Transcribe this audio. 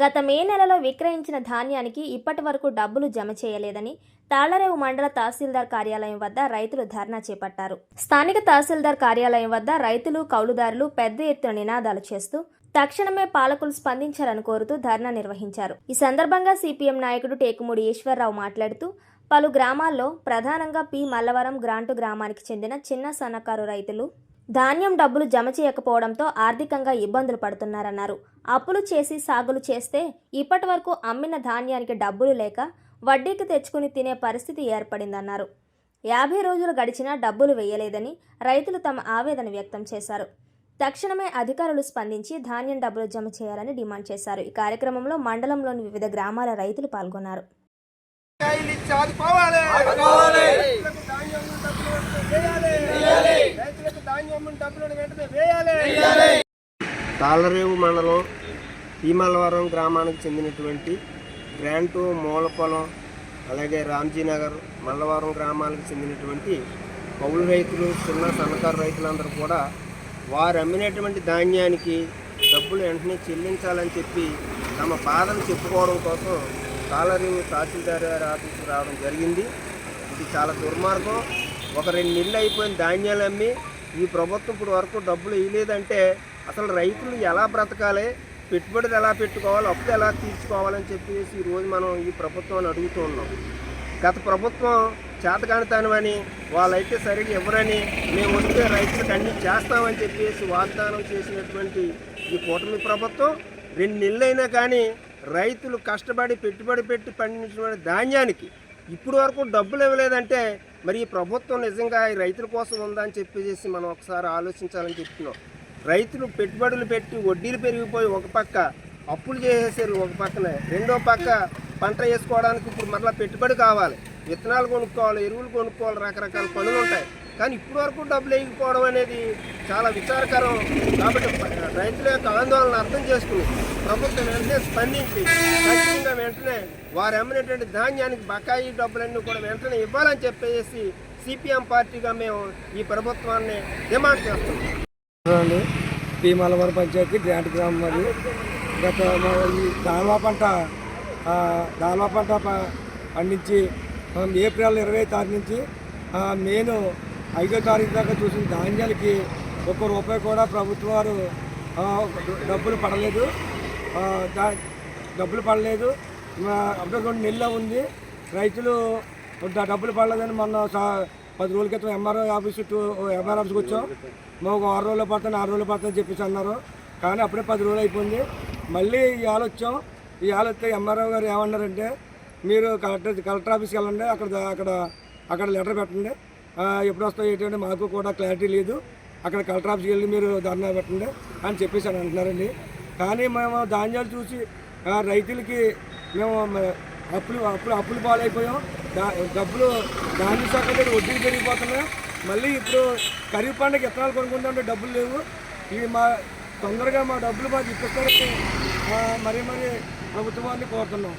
గత మే నెలలో విక్రయించిన ధాన్యానికి ఇప్పటి వరకు డబ్బులు జమ చేయలేదని తాళ్ళరేవు మండల తహసీల్దార్ కార్యాలయం వద్ద రైతులు ధర్నా చేపట్టారు. స్థానిక తహసీల్దార్ కార్యాలయం వద్ద రైతులు కౌలుదారులు పెద్ద ఎత్తున నినాదాలు చేస్తూ తక్షణమే పాలకులు స్పందించాలని కోరుతూ ధర్నా నిర్వహించారు. ఈ సందర్భంగా సిపిఎం నాయకుడు టేకుమూడి ఈశ్వరరావు మాట్లాడుతూ పలు గ్రామాల్లో ప్రధానంగా పి మల్లవరం గ్రాంటు గ్రామానికి చెందిన చిన్న సన్నకారు రైతులు ధాన్యం డబ్బులు జమ చేయకపోవడంతో ఆర్థికంగా ఇబ్బందులు పడుతున్నారన్నారు. అప్పులు చేసి సాగులు చేస్తే ఇప్పటి వరకు అమ్మిన ధాన్యానికి డబ్బులు లేక వడ్డీకి తెచ్చుకుని తినే పరిస్థితి ఏర్పడిందన్నారు. యాభై రోజులు గడిచినా డబ్బులు వేయలేదని రైతులు తమ ఆవేదన వ్యక్తం చేశారు. తక్షణమే అధికారులు స్పందించి ధాన్యం డబ్బులు జమ చేయాలని డిమాండ్ చేశారు. ఈ కార్యక్రమంలో మండలంలోని వివిధ గ్రామాల రైతులు పాల్గొన్నారు. తాళరేవు మండలం భీమలవరం గ్రామానికి చెందినటువంటి గ్రాంటు మూలపొలం అలాగే రామ్జీనగర్ మల్లవరం గ్రామాలకు చెందినటువంటి కౌలు రైతులు చిన్న సన్నకారు రైతులందరూ కూడా వారు అమ్మినటువంటి ధాన్యానికి డబ్బులు వెంటనే చెల్లించాలని చెప్పి తమ బాధను చెప్పుకోవడం కోసం తాళరేవు తహసీల్దార్ గారి ఆఫీస్కి రావడం జరిగింది. ఇది చాలా దుర్మార్గం. ఒక రెండు నెలలు అయిపోయిన ధాన్యాలు అమ్మి ఈ ప్రభుత్వం ఇప్పుడు వరకు డబ్బులు ఇవ్వలేదంటే అసలు రైతులు ఎలా బ్రతకాలి? పెట్టుబడులు ఎలా పెట్టుకోవాలి? అప్పులు ఎలా తీర్చుకోవాలని చెప్పేసి ఈరోజు మనం ఈ ప్రభుత్వాన్ని అడుగుతూ ఉన్నాం. గత ప్రభుత్వం చేతకానితానమని వాళ్ళైతే సరిగ్గా ఇవ్వరని మేము వస్తే రైతులకు అన్ని చేస్తామని చెప్పేసి వాగ్దానం చేసినటువంటి ఈ కూటమి ప్రభుత్వం రెండు నెలలైనా కానీ రైతులు కష్టపడి పెట్టుబడి పెట్టి పండించిన ధాన్యానికి ఇప్పుడు వరకు డబ్బులు ఇవ్వలేదంటే మరి ఈ ప్రభుత్వం నిజంగా ఈ రైతుల కోసం ఉందా అని చెప్పేసి మనం ఒకసారి ఆలోచించాలని చెప్తున్నాం. రైతులు పెట్టుబడులు పెట్టి వడ్డీలు పెరిగిపోయి ఒక పక్క అప్పులు చేసేసారు ఒక పక్కనే రెండో పక్క పంట వేసుకోవడానికి ఇప్పుడు మరలా పెట్టుబడి కావాలి. విత్తనాలు కొనుక్కోవాలి ఎరువులు కొనుక్కోవాలి రకరకాల పనులు ఉంటాయి. కానీ ఇప్పటి వరకు డబ్బులు వేయకపోవడం అనేది చాలా విచారకరం. కాబట్టి రైతుల యొక్క ఆందోళన అర్థం చేసుకుని ప్రభుత్వం వెంటనే స్పందించి ఖచ్చితంగా వెంటనే వారు అమ్మినటువంటి ధాన్యానికి బకాయి డబ్బులన్నీ కూడా వెంటనే ఇవ్వాలని చెప్పేసి సిపిఎం పార్టీగా మేము ఈ ప్రభుత్వాన్ని డిమాండ్ చేస్తున్నాం. అండి మలవరం పంచాయతీ గ్రాంట్ గ్రామం అది. గత ఈ దాల్వా పంట ఆ, పంట పండించి ఏప్రిల్ ఇరవై తారీఖు నుంచి నేను ఐదో తారీఖు దాకా చూసిన ధాన్యాలకి ఒక్క రూపాయి కూడా ప్రభుత్వం వారు డబ్బులు పడలేదు. దా- డబ్బులు పడలేదు. మా- అప్పుడు రెండు నెలలు ఉంది. రైతులు డబ్బులు పడలేదని మొన్న పది రోజుల క్రితం ఎంఆర్ఓ ఆఫీస్ చుట్టూ ఎంఆర్ ఆఫీస్కి వచ్చాం. మేము ఒక ఆరు రోజులు పడుతుంది ఆరు రోజులు పడుతుంది చెప్పేసి అన్నారు. కానీ అప్పుడే పది రోజులు అయిపోయింది. మళ్ళీ ఇవాళ వచ్చాం. ఇవాళ వస్తే ఎంఆర్ఓ గారు ఏమన్నారంటే మీరు కలెక్టర్ కలెక్టర్ ఆఫీస్కి వెళ్ళండి అక్కడ అక్కడ అక్కడ లెటర్ పెట్టండి. ఎప్పుడు వస్తాయి ఏంటంటే మాకు కూడా క్లారిటీ లేదు. అక్కడ కలెక్టర్ ఆఫీస్కి వెళ్ళి మీరు ధర్నా పెట్టండి అని చెప్పేసి అని అంటున్నారండి. కానీ మేము ధాన్యాలు చూసి రైతులకి మేము అప్పులు అప్పులు అప్పులు పాలైపోయాం. దా- డబ్బులు ధాన్య శాఖ దగ్గర వడ్డీలు పెరిగిపోతున్నాయి. మళ్ళీ ఇప్పుడు ఖరీఫ్ పండుగ విత్తనాలు కొనుక్కుంటే డబ్బులు లేవు. ఇవి మా తొందరగా మా డబ్బులు మాకు ఇప్పిస్తారని మరీ మరీ ప్రభుత్వాన్ని కోరుతున్నాం.